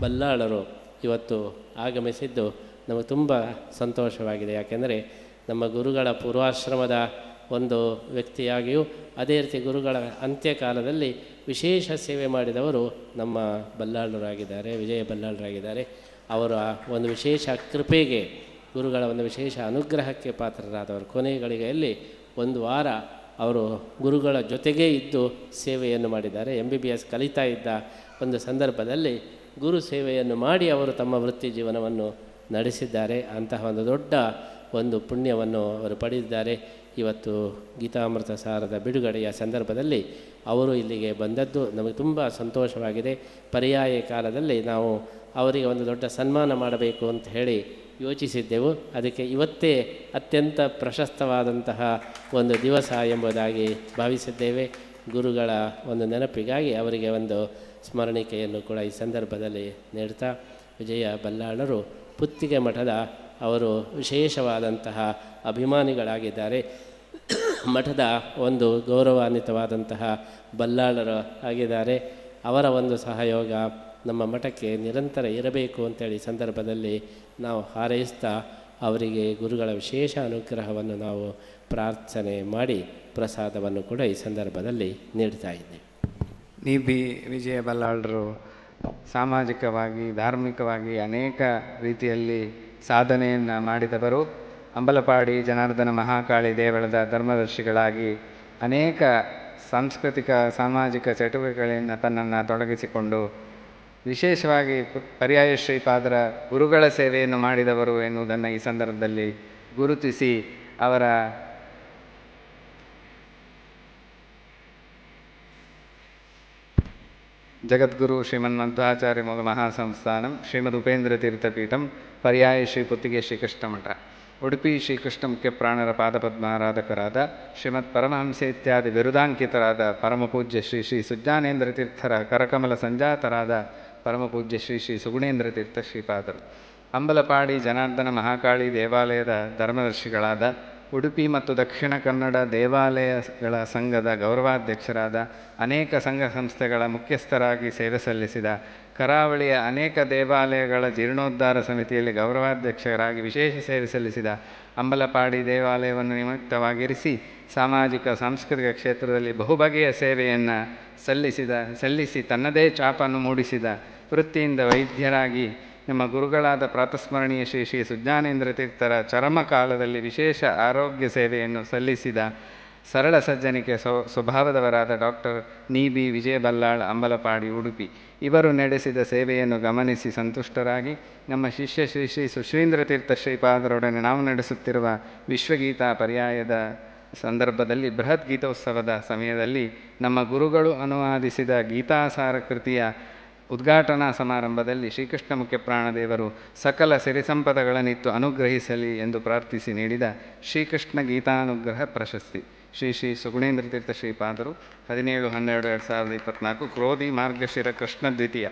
ಬಲ್ಲಾಳರು ಇವತ್ತು ಆಗಮಿಸಿದ್ದು ನಮಗೆ ತುಂಬ ಸಂತೋಷವಾಗಿದೆ. ಯಾಕೆಂದರೆ ನಮ್ಮ ಗುರುಗಳ ಪೂರ್ವಾಶ್ರಮದ ಒಂದು ವ್ಯಕ್ತಿಯಾಗಿಯೂ ಅದೇ ರೀತಿ ಗುರುಗಳ ಅಂತ್ಯಕಾಲದಲ್ಲಿ ವಿಶೇಷ ಸೇವೆ ಮಾಡಿದವರು ನಮ್ಮ ಬಲ್ಲಾಳರಾಗಿದ್ದಾರೆ, ವಿಜಯ ಬಲ್ಲಾಳರಾಗಿದ್ದಾರೆ. ಅವರ ಒಂದು ವಿಶೇಷ ಕೃಪೆಗೆ, ಗುರುಗಳ ಒಂದು ವಿಶೇಷ ಅನುಗ್ರಹಕ್ಕೆ ಪಾತ್ರರಾದವರು. ಕೊನೆಗಳಿಗೆಯಲ್ಲಿ ಒಂದು ವಾರ ಅವರು ಗುರುಗಳ ಜೊತೆಗೇ ಇದ್ದು ಸೇವೆಯನ್ನು ಮಾಡಿದ್ದಾರೆ. ಎಂ ಬಿ ಬಿ ಎಸ್ ಕಲಿತಾ ಇದ್ದ ಒಂದು ಸಂದರ್ಭದಲ್ಲಿ ಗುರು ಸೇವೆಯನ್ನು ಮಾಡಿ ಅವರು ತಮ್ಮ ವೃತ್ತಿ ಜೀವನವನ್ನು ನಡೆಸಿದ್ದಾರೆ. ಅಂತಹ ಒಂದು ದೊಡ್ಡ ಒಂದು ಪುಣ್ಯವನ್ನು ಅವರು ಪಡೆದಿದ್ದಾರೆ. ಇವತ್ತು ಗೀತಾಮೃತ ಸಾರದ ಬಿಡುಗಡೆಯ ಸಂದರ್ಭದಲ್ಲಿ ಅವರು ಇಲ್ಲಿಗೆ ಬಂದದ್ದು ನಮಗೆ ತುಂಬ ಸಂತೋಷವಾಗಿದೆ. ಪರ್ಯಾಯ ಕಾಲದಲ್ಲಿ ನಾವು ಅವರಿಗೆ ಒಂದು ದೊಡ್ಡ ಸನ್ಮಾನ ಮಾಡಬೇಕು ಅಂತ ಹೇಳಿ ಯೋಚಿಸಿದ್ದೆವು. ಅದಕ್ಕೆ ಇವತ್ತೇ ಅತ್ಯಂತ ಪ್ರಶಸ್ತವಾದಂತಹ ಒಂದು ದಿವಸ ಎಂಬುದಾಗಿ ಭಾವಿಸಿದ್ದೇವೆ. ಗುರುಗಳ ಒಂದು ನೆನಪಿಗಾಗಿ ಅವರಿಗೆ ಒಂದು ಸ್ಮರಣಿಕೆಯನ್ನು ಕೂಡ ಈ ಸಂದರ್ಭದಲ್ಲಿ ನೀಡ್ತಾ ವಿಜಯ ಬಲ್ಲಾಳರು ಪುತ್ತಿಗೆ ಮಠದ ಅವರು ವಿಶೇಷವಾದಂತಹ ಅಭಿಮಾನಿಗಳಾಗಿದ್ದಾರೆ. ಮಠದ ಒಂದು ಗೌರವಾನ್ವಿತವಾದಂತಹ ಬಲ್ಲಾಳರು ಆಗಿದ್ದಾರೆ. ಅವರ ಒಂದು ಸಹಯೋಗ ನಮ್ಮ ಮಠಕ್ಕೆ ನಿರಂತರ ಇರಬೇಕು ಅಂತೇಳಿ ಸಂದರ್ಭದಲ್ಲಿ ನಾವು ಹಾರೈಸ್ತಾ ಅವರಿಗೆ ಗುರುಗಳ ವಿಶೇಷ ಅನುಗ್ರಹವನ್ನು ನಾವು ಪ್ರಾರ್ಥನೆ ಮಾಡಿ ಪ್ರಸಾದವನ್ನು ಕೂಡ ಈ ಸಂದರ್ಭದಲ್ಲಿ ನೀಡ್ತಾ ಇದ್ದೇವೆ. ನಿ ಬಿ ವಿಜಯ ಬಲ್ಲಾಳರು ಸಾಮಾಜಿಕವಾಗಿ, ಧಾರ್ಮಿಕವಾಗಿ ಅನೇಕ ರೀತಿಯಲ್ಲಿ ಸಾಧನೆಯನ್ನು ಮಾಡಿದವರು. ಅಂಬಲಪಾಡಿ ಜನಾರ್ದನ ಮಹಾಕಾಳಿ ದೇವಳದ ಧರ್ಮದರ್ಶಿಗಳಾಗಿ ಅನೇಕ ಸಾಂಸ್ಕೃತಿಕ, ಸಾಮಾಜಿಕ ಚಟುವಟಿಕೆಗಳನ್ನು ತನ್ನನ್ನು ತೊಡಗಿಸಿಕೊಂಡು ವಿಶೇಷವಾಗಿ ಪರ್ಯಾಯ ಶ್ರೀಪಾದರ ಗುರುಗಳ ಸೇವೆಯನ್ನು ಮಾಡಿದವರು ಎನ್ನುವುದನ್ನು ಈ ಸಂದರ್ಭದಲ್ಲಿ ಗುರುತಿಸಿ ಅವರ ಜಗದ್ಗುರು ಶ್ರೀಮನ್ಮಧ್ವಾಚಾರ್ಯ ಮಹಾಸಂಸ್ಥಾನಂ ಶ್ರೀಮದ್ ಉಪೇಂದ್ರ ತೀರ್ಥಪೀಠಂ ಪರ್ಯಾಯ ಶ್ರೀ ಪುತ್ತಿಗೆ ಶ್ರೀಕೃಷ್ಣ ಮಠ ಉಡುಪಿ ಶ್ರೀಕೃಷ್ಣ ಮುಖ್ಯ ಪ್ರಾಣರ ಪಾದಪದ್ಮಾರಾಧಕರಾದ ಶ್ರೀಮತ್ ಪರಮಹಂಸ ಇತ್ಯಾದಿ ಬಿರುದಾಂಕಿತರಾದ ಪರಮಪೂಜ್ಯ ಶ್ರೀ ಶ್ರೀ ಸುಜ್ಞಾನೇಂದ್ರ ತೀರ್ಥರ ಕರಕಮಲ ಸಂಜಾತರಾದ ಪರಮಪೂಜ್ಯ ಶ್ರೀ ಶ್ರೀ ಸುಗುಣೇಂದ್ರ ತೀರ್ಥ ಶ್ರೀಪಾದರು. ಅಂಬಲಪಾಡಿ ಜನಾರ್ದನ ಮಹಾಕಾಳಿ ದೇವಾಲಯದ ಧರ್ಮದರ್ಶಿಗಳಾದ ಉಡುಪಿ ಮತ್ತು ದಕ್ಷಿಣ ಕನ್ನಡ ದೇವಾಲಯಗಳ ಸಂಘದ ಗೌರವಾಧ್ಯಕ್ಷರಾದ ಅನೇಕ ಸಂಘ ಸಂಸ್ಥೆಗಳ ಮುಖ್ಯಸ್ಥರಾಗಿ ಸೇವೆ ಸಲ್ಲಿಸಿದ ಕರಾವಳಿಯ ಅನೇಕ ದೇವಾಲಯಗಳ ಜೀರ್ಣೋದ್ಧಾರ ಸಮಿತಿಯಲ್ಲಿ ಗೌರವಾಧ್ಯಕ್ಷರಾಗಿ ವಿಶೇಷ ಸೇವೆ ಸಲ್ಲಿಸಿದ ಅಂಬಲಪಾಡಿ ದೇವಾಲಯವನ್ನು ನಿಮಿತ್ತವಾಗಿರಿಸಿ ಸಾಮಾಜಿಕ ಸಾಂಸ್ಕೃತಿಕ ಕ್ಷೇತ್ರದಲ್ಲಿ ಬಹುಬಗೆಯ ಸೇವೆಯನ್ನು ಸಲ್ಲಿಸಿದ, ಸಲ್ಲಿಸಿ ತನ್ನದೇ ಛಾಪನ್ನು ಮೂಡಿಸಿದ ವೃತ್ತಿಯಿಂದ ವೈದ್ಯರಾಗಿ ನಮ್ಮ ಗುರುಗಳಾದ ಪ್ರಾತಸ್ಮರಣೀಯ ಶ್ರೀ ಶ್ರೀ ಸುಜ್ಞಾನೇಂದ್ರ ತೀರ್ಥರ ಚರಮ ಕಾಲದಲ್ಲಿ ವಿಶೇಷ ಆರೋಗ್ಯ ಸೇವೆಯನ್ನು ಸಲ್ಲಿಸಿದ ಸರಳ ಸಜ್ಜನಿಕೆ ಸ್ವ ಸ್ವಭಾವದವರಾದ ಡಾಕ್ಟರ್ ನಿ ಬಿ ವಿಜಯಬಲ್ಲಾಳ್ ಅಂಬಲಪಾಡಿ ಉಡುಪಿ. ಇವರು ನಡೆಸಿದ ಸೇವೆಯನ್ನು ಗಮನಿಸಿ ಸಂತುಷ್ಟರಾಗಿ ನಮ್ಮ ಶಿಷ್ಯ ಶ್ರೀ ಶ್ರೀ ಸುಶ್ರೀಂದ್ರ ತೀರ್ಥ ಶ್ರೀಪಾದರೊಡನೆ ನಾವು ನಡೆಸುತ್ತಿರುವ ವಿಶ್ವಗೀತಾ ಪರ್ಯಾಯದ ಸಂದರ್ಭದಲ್ಲಿ ಬೃಹತ್ ಗೀತೋತ್ಸವದ ಸಮಯದಲ್ಲಿ ನಮ್ಮ ಗುರುಗಳು ಅನುವಾದಿಸಿದ ಗೀತಾಸಾರ ಕೃತಿಯ ಉದ್ಘಾಟನಾ ಸಮಾರಂಭದಲ್ಲಿ ಶ್ರೀಕೃಷ್ಣ ಮುಖ್ಯಪ್ರಾಣದೇವರು ಸಕಲ ಸಿರಿಸಂಪದಗಳನ್ನಿತ್ತು ಅನುಗ್ರಹಿಸಲಿ ಎಂದು ಪ್ರಾರ್ಥಿಸಿ ನೀಡಿದ ಶ್ರೀಕೃಷ್ಣ ಗೀತಾನುಗ್ರಹ ಪ್ರಶಸ್ತಿ. ಶ್ರೀ ಶ್ರೀ ಸುಗುಣೇಂದ್ರ ತೀರ್ಥ ಶ್ರೀಪಾದರು, ಹದಿನೇಳು ಹನ್ನೆರಡು ಎರಡು ಸಾವಿರದ ಇಪ್ಪತ್ತ್ನಾಲ್ಕು ಕ್ರೋಧಿ ಮಾರ್ಗಶಿರ ಕೃಷ್ಣ ದ್ವಿತೀಯ.